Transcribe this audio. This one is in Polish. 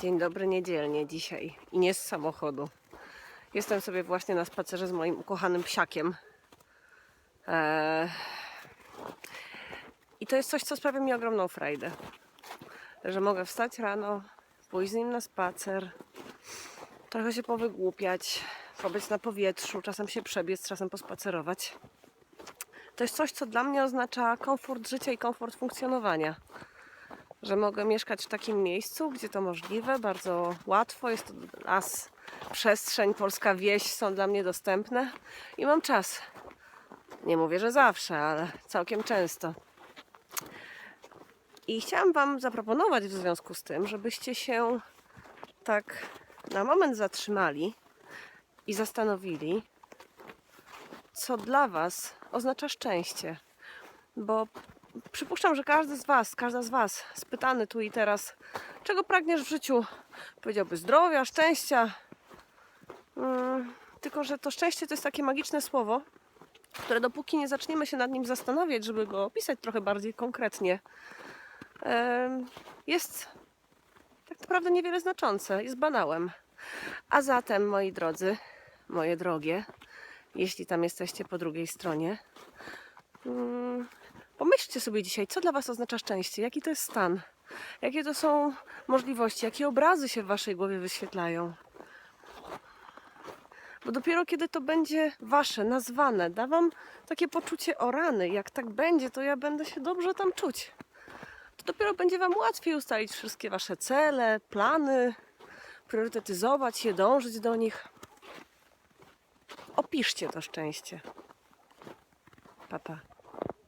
Dzień dobry, niedzielnie dzisiaj i nie z samochodu. Jestem sobie właśnie na spacerze z moim ukochanym psiakiem. Eee... I to jest coś, co sprawia mi ogromną frajdę. Że mogę wstać rano, pójść z nim na spacer, trochę się powygłupiać, pobyć na powietrzu, czasem się przebiec, czasem pospacerować. To jest coś, co dla mnie oznacza komfort życia i komfort funkcjonowania że mogę mieszkać w takim miejscu, gdzie to możliwe, bardzo łatwo. Jest to las, przestrzeń, polska wieś są dla mnie dostępne i mam czas. Nie mówię, że zawsze, ale całkiem często. I chciałam Wam zaproponować w związku z tym, żebyście się tak na moment zatrzymali i zastanowili, co dla Was oznacza szczęście. Bo przypuszczam, że każdy z Was, każda z Was spytany tu i teraz, czego pragniesz w życiu, powiedziałby zdrowia, szczęścia. Mm, tylko, że to szczęście to jest takie magiczne słowo, które dopóki nie zaczniemy się nad nim zastanawiać, żeby go opisać trochę bardziej konkretnie, jest tak naprawdę niewiele znaczące, jest banałem. A zatem, moi drodzy, moje drogie, jeśli tam jesteście po drugiej stronie, mm, Pomyślcie sobie dzisiaj, co dla Was oznacza szczęście, jaki to jest stan, jakie to są możliwości, jakie obrazy się w Waszej głowie wyświetlają. Bo dopiero kiedy to będzie Wasze, nazwane, da Wam takie poczucie o rany, jak tak będzie, to ja będę się dobrze tam czuć. To dopiero będzie Wam łatwiej ustalić wszystkie Wasze cele, plany, priorytetyzować je, dążyć do nich. Opiszcie to szczęście. Papa.